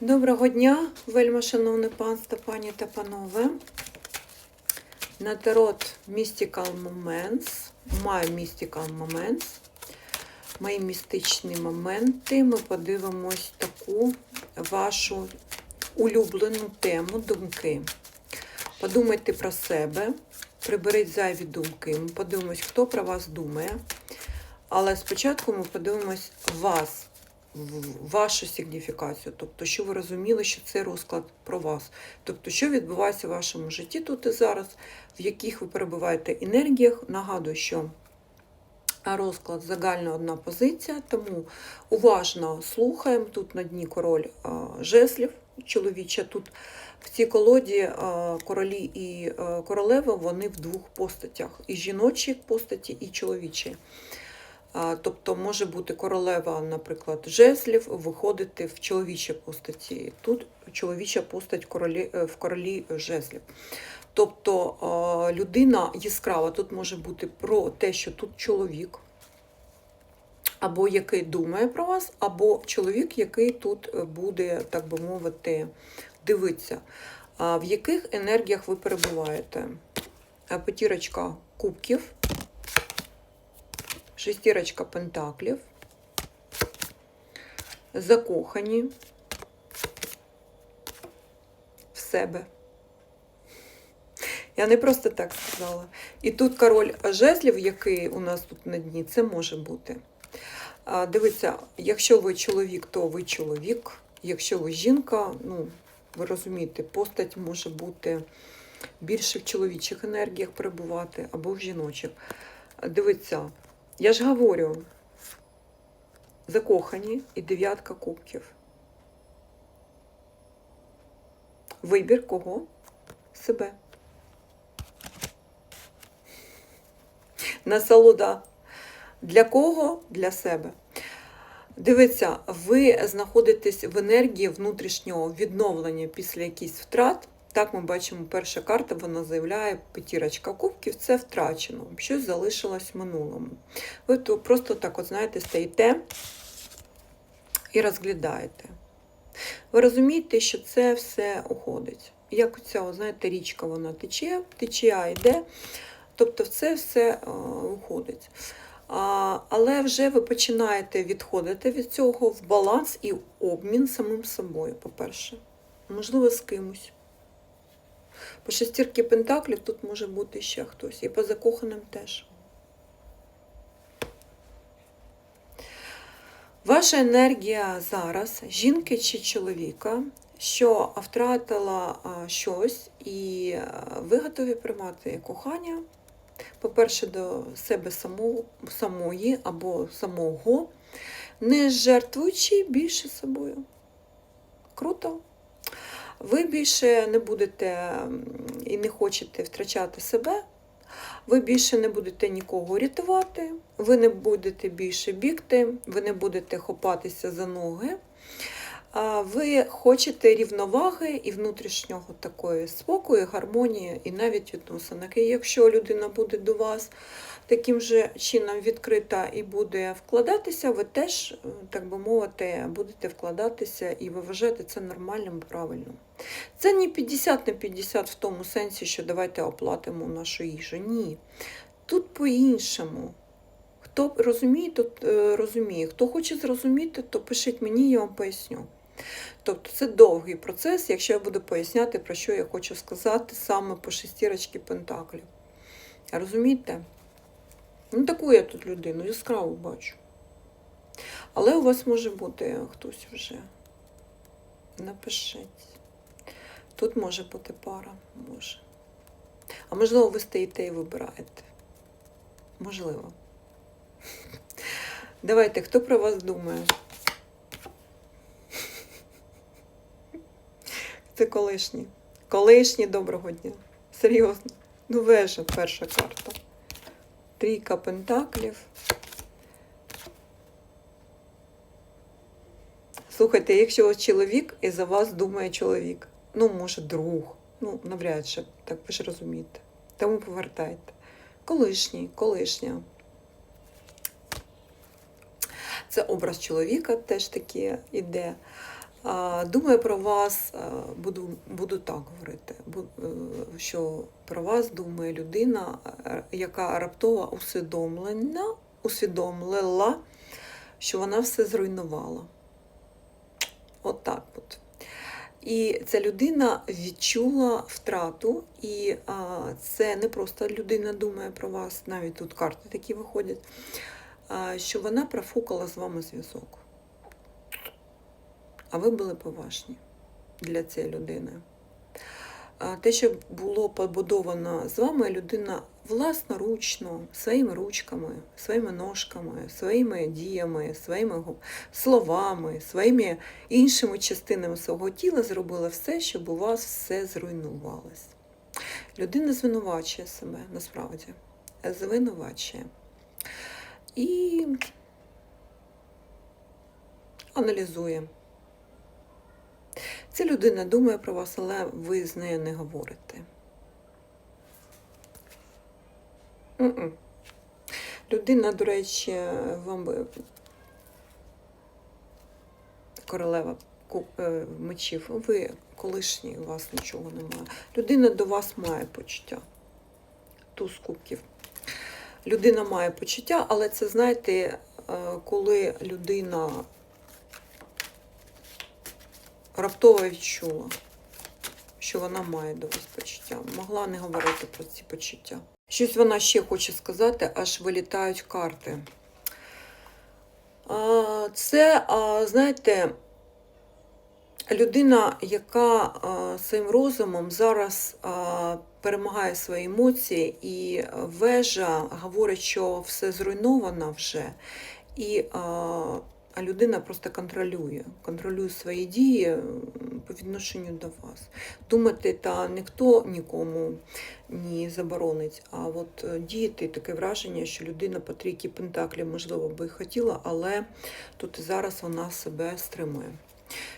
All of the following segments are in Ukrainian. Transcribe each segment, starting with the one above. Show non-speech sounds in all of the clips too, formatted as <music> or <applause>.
Доброго дня, вельма шановне панство, пані та панове. На тарот Mystical Moments. My Mystical Moments. Мої містичні моменти. Ми подивимось таку вашу улюблену тему думки. Подумайте про себе, приберіть зайві думки. Ми подивимось, хто про вас думає. Але спочатку ми подивимось вас, вашу сигніфікацію, тобто, що ви розуміли, що це розклад про вас. Тобто, що відбувається в вашому житті тут і зараз, в яких ви перебуваєте енергіях. Нагадую, що розклад загальна одна позиція, тому уважно слухаємо. Тут на дні король а, жезлів чоловіча. Тут в цій колоді королі і королева вони в двох постатях: і жіночі постаті, і чоловічі. Тобто може бути королева, наприклад, жезлів, виходити в чоловічій постаті. Тут чоловіча постать королі, е, в королі жезлів. Тобто людина яскрава тут може бути про те, що тут чоловік, або який думає про вас, або чоловік, який тут е, буде, так би мовити, дивитися. В яких енергіях ви перебуваєте? А, П'ятірочка кубків шестірочка пентаклів, закохані в себе. Я не просто так сказала. І тут король жезлів, який у нас тут на дні, це може бути. Дивіться, якщо ви чоловік, то ви чоловік. Якщо ви жінка, ну, ви розумієте, постать може бути більше в чоловічих енергіях перебувати або в жіночих. Дивіться, я ж говорю, закохані і дев'ятка кубків. Вибір кого? Себе. Насолода. Для кого? Для себе. Дивіться, ви знаходитесь в енергії внутрішнього відновлення після якихось втрат. Так, ми бачимо, перша карта вона заявляє п'ятірочка кубків, це втрачено, щось залишилось в минулому. Ви то просто так, от знаєте, стоїте і розглядаєте. Ви розумієте, що це все уходить. Як оця, знаєте, річка вона тече, течія йде, тобто це все е, уходить. А, але вже ви починаєте відходити від цього в баланс і обмін самим собою, по-перше. Можливо, з кимось. По шестірки пентаклів тут може бути ще хтось. І по закоханим теж. Ваша енергія зараз, жінки чи чоловіка, що втратила щось, і ви готові приймати кохання, по-перше, до себе самого, самої або самого, не жертвуючи більше собою. Круто? Ви більше не будете і не хочете втрачати себе, ви більше не будете нікого рятувати, ви не будете більше бігти, ви не будете хопатися за ноги. Ви хочете рівноваги і внутрішнього такої спокою, гармонії і навіть відносинок. І якщо людина буде до вас таким же чином відкрита і буде вкладатися, ви теж, е, так би мовити, будете вкладатися і ви вважаєте це нормальним правильним. Це не 50 на 50 в тому сенсі, що давайте оплатимо нашу їжу. Ні. Тут по-іншому. Хто розуміє, то е, розуміє. Хто хоче зрозуміти, то пишіть мені, я вам поясню. Тобто це довгий процес, якщо я буду поясняти, про що я хочу сказати саме по шестірочці пентаклів. Розумієте? Ну, таку я тут людину, яскраву бачу. Але у вас може бути хтось вже. Напишіть. Тут може бути пара, може. А можливо, ви стоїте і вибираєте. Можливо. <laughs> Давайте, хто про вас думає? Це колишні. Колишні доброго дня. Серйозно. Ну, вежа перша карта. Трійка пентаклів. Слухайте, якщо ось чоловік і за вас думає чоловік, ну, може, друг, ну, навряд чи, так ви ж розумієте. Тому повертайте. Колишній, колишня. Це образ чоловіка теж таки іде. Думаю про вас, буду, буду так говорити, е, що про вас думає людина, е, яка раптово усвідомлена, усвідомлила, що вона все зруйнувала. От так от. І ця людина відчула втрату, і а, це не просто людина думає про вас, навіть тут карти такі виходять, а, що вона профукала з вами зв'язок. А ви були поважні для цієї людини. Те, що було побудовано з вами, людина власноручно, своїми ручками, своїми ножками, своїми діями, своїми словами, своїми іншими частинами свого тіла зробила все, щоб у вас все зруйнувалось. Людина звинувачує себе насправді. Звинувачує. І аналізує. Ця людина думає про вас, але ви з нею не говорите. М-м. Людина, до речі, вам королева е, мечів, ви колишній, у вас нічого немає. Людина до вас має почуття. Туз кубків. Людина має почуття, але це, знаєте, е, коли людина раптово відчула, що вона має до вас почуття. Могла не говорити про ці почуття. Щось вона ще хоче сказати, аж вилітають карти. Це, знаєте, людина, яка своїм розумом зараз перемагає свої емоції, і вежа говорить, що все зруйновано вже. І а, людина просто контролює, контролює свої дії по відношенню до вас. Думати та ніхто нікому не заборонить, а от е, діяти таке враження, що людина по трійки пентаклів, можливо, би і хотіла, але тут і зараз вона себе стримує.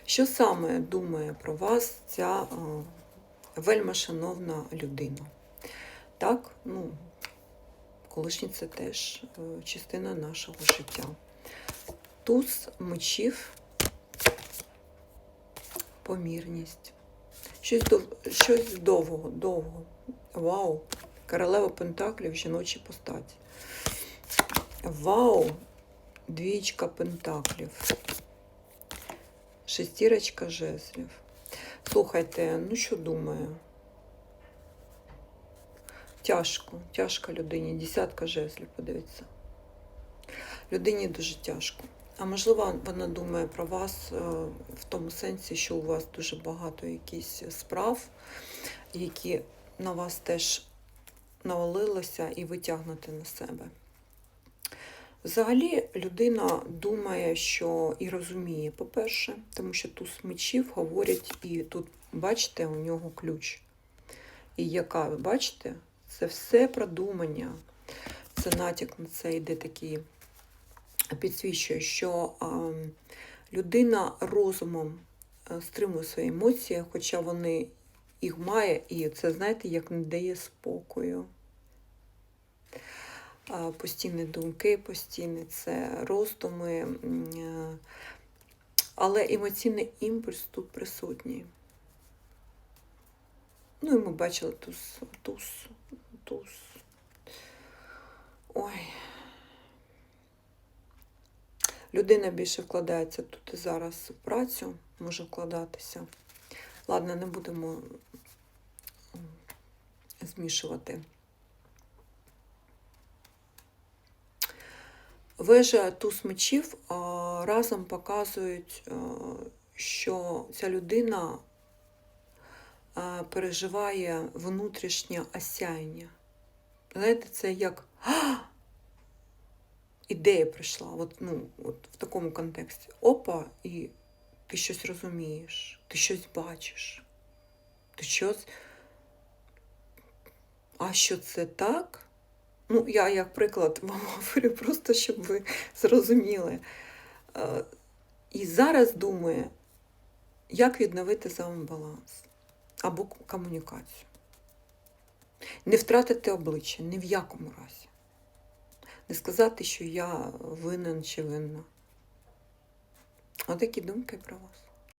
Що саме думає про вас ця е, вельма шановна людина? Так, ну, колишні це теж е, частина нашого життя. Туз мечів, помірність. Щось, дов... Щось довго, довго. Вау! Королева Пентаклів, жіночі постаті. Вау! Двічка Пентаклів. Шестірочка жезлів. Слухайте, ну що думаю? Тяжко, тяжко людині. Десятка жезлів, подивіться. Людині дуже тяжко. А можливо, вона думає про вас е, в тому сенсі, що у вас дуже багато якісь справ, які на вас теж навалилося і ви тягнете на себе. Взагалі, людина думає, що і розуміє, по-перше, тому що туз мечів говорять, і тут, бачите, у нього ключ. І яка, ви бачите, це все продумання. Це натяк на це йде такий, підсвічує, що а, людина розумом е, стримує свої емоції, хоча вони їх має, і це, знаєте, як не дає спокою. Постійні думки, постійні це роздуми, е, але емоційний імпульс тут присутній. Ну і ми бачили туз, туз, туз. Ой. Людина більше вкладається тут і зараз в працю, може вкладатися. Ладно, не будемо змішувати. Вежа туз мечів разом показують, що ця людина переживає внутрішнє осяяння. Знаєте, це як! Ідея прийшла, от, ну, от в такому контексті. Опа, і ти щось розумієш, ти щось бачиш, ти щось. А що це так? Ну, я як приклад <laughs> вам говорю, просто щоб ви зрозуміли. Е, І зараз думає, як відновити з вами баланс або комунікацію. Не втратити обличчя ні в якому разі. Не сказати, що я винен чи винна. Отакі думки про вас.